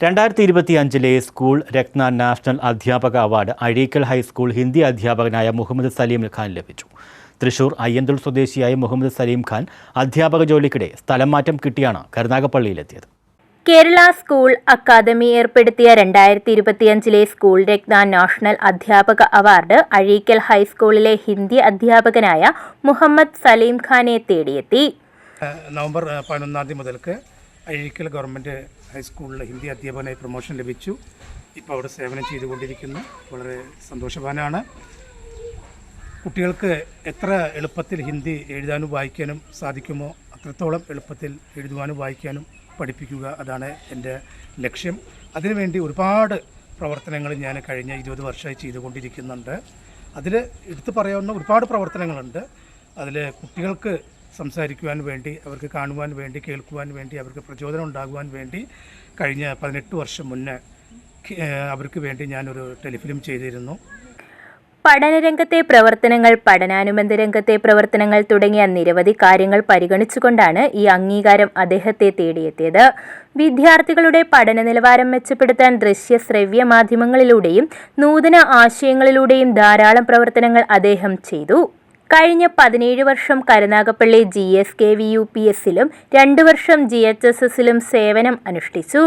രണ്ടായിരത്തി ഇരുപത്തി അഞ്ചിലെ സ്കൂൾ രത്ന നാഷണൽ അധ്യാപക award Azhikkal high school Hindi അധ്യാപകനായ മുഹമ്മദ് സലീം ഖാൻ ലഭിച്ചു. തൃശൂർ അയ്യന്തോൾ സ്വദേശിയായ മുഹമ്മദ് സലീം ഖാൻ അധ്യാപക ജോലിക്കിടെ സ്ഥലം മാറ്റം കിട്ടിയാണ് കരുനാഗപ്പള്ളിയിലെത്തിയത്. കേരള സ്കൂൾ അക്കാദമി ഏർപ്പെടുത്തിയ രണ്ടായിരത്തി ഇരുപത്തിയഞ്ചിലെ സ്കൂൾ രത്ന നാഷണൽ അധ്യാപക അവാർഡ് അഴീക്കൽ ഹൈസ്കൂളിലെ ഹിന്ദി അധ്യാപകനായ മുഹമ്മദ് സലീം ഖാനെ തേടിയെത്തി. നവംബർ പതിനൊന്നാം തീയതി മുതൽക്ക് അഴീക്കൽ ഗവൺമെന്റ് ഹൈസ്കൂളിൽ ഹിന്ദി അധ്യാപകനായി പ്രൊമോഷൻ ലഭിച്ചു. ഇപ്പോൾ അവിടെ സേവനം ചെയ്തുകൊണ്ടിരിക്കുന്നു. വളരെ സന്തോഷവാനാണ്. കുട്ടികൾക്ക് എത്ര എളുപ്പത്തിൽ ഹിന്ദി എഴുതാനും വായിക്കാനും സാധിക്കുമോ? അത്രത്തോളം എളുപ്പത്തിൽ എഴുതുവാനും വായിക്കാനും പഠിപ്പിക്കുക അതാണ് എന്റെ ലക്ഷ്യം. അതിനുവേണ്ടി ഒരുപാട് പ്രവർത്തനങ്ങൾ ഞാൻ കഴിഞ്ഞ ഇരുപത് വർഷമായി ചെയ്തുകൊണ്ടിരിക്കുന്നുണ്ട്. അതിൽ എടുത്തു പറയാവുന്ന ഒരുപാട് പ്രവർത്തനങ്ങളുണ്ട്. അതിൽ കുട്ടികൾക്ക് സംസാരിക്കുവാൻ വേണ്ടി അവർക്ക് കാണുവാൻ വേണ്ടി കേൾക്കുവാൻ വേണ്ടി അവർക്ക് പ്രചോദനം ഉണ്ടാകുവാൻ വേണ്ടി കഴിഞ്ഞ പതിനെട്ട് വർഷം മുന്നേ അവർക്ക് വേണ്ടി ഞാനൊരു ടെലിഫിലിം ചെയ്തിരുന്നു. പഠനരംഗത്തെ പ്രവർത്തനങ്ങൾ പഠനാനുബന്ധ രംഗത്തെ പ്രവർത്തനങ്ങൾ തുടങ്ങിയ നിരവധി കാര്യങ്ങൾ പരിഗണിച്ചുകൊണ്ടാണ് ഈ അംഗീകാരം അദ്ദേഹത്തെ തേടിയെത്തിയത്. വിദ്യാർത്ഥികളുടെ പഠന നിലവാരം മെച്ചപ്പെടുത്താൻ ദൃശ്യ ശ്രവ്യ മാധ്യമങ്ങളിലൂടെയും നൂതന ആശയങ്ങളിലൂടെയും ധാരാളം പ്രവർത്തനങ്ങൾ അദ്ദേഹം ചെയ്തു. കഴിഞ്ഞ പതിനേഴ് വർഷം Karunagappally G S K V U P എസിലും രണ്ടു വർഷം ജി എച്ച് എസ് എസിലും സേവനം അനുഷ്ഠിച്ചു.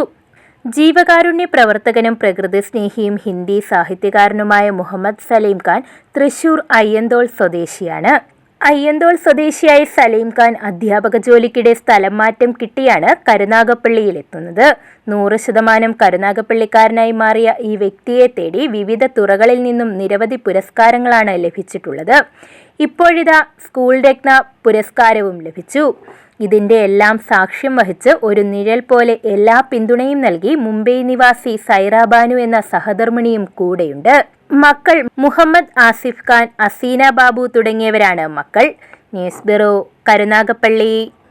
ജീവകാരുണ്യ പ്രവർത്തകനും പ്രകൃതി സ്നേഹിയും ഹിന്ദി സാഹിത്യകാരനുമായ മുഹമ്മദ് സലീം ഖാൻ തൃശൂർ അയ്യന്തോൾ സ്വദേശിയാണ്. അയ്യന്തോൾ സ്വദേശിയായ സലീം ഖാൻ അധ്യാപക ജോലിക്കിടെ സ്ഥലം മാറ്റം കിട്ടിയാണ് കരുനാഗപ്പള്ളിയിലെത്തുന്നത് നൂറ് ശതമാനം കരുനാഗപ്പള്ളിക്കാരനായി മാറിയ ഈ വ്യക്തിയെ തേടി വിവിധ തുറകളിൽ നിന്നും നിരവധി പുരസ്കാരങ്ങളാണ് ലഭിച്ചിട്ടുള്ളത്. ഇപ്പോഴിതാ സ്കൂൾ രത്ന പുരസ്കാരവും ലഭിച്ചു. ഇതിന്റെ എല്ലാം സാക്ഷ്യം വഹിച്ച് ഒരു നിഴൽ പോലെ എല്ലാ പിന്തുണയും നൽകി മുംബൈ നിവാസി സൈറാബാനു എന്ന സഹധർമ്മിണിയും കൂടെയുണ്ട്. മക്കൾ മുഹമ്മദ് ആസിഫ് ഖാൻ അസീന ബാബു തുടങ്ങിയവരാണ് മക്കൾ. News bureau Karunagappally.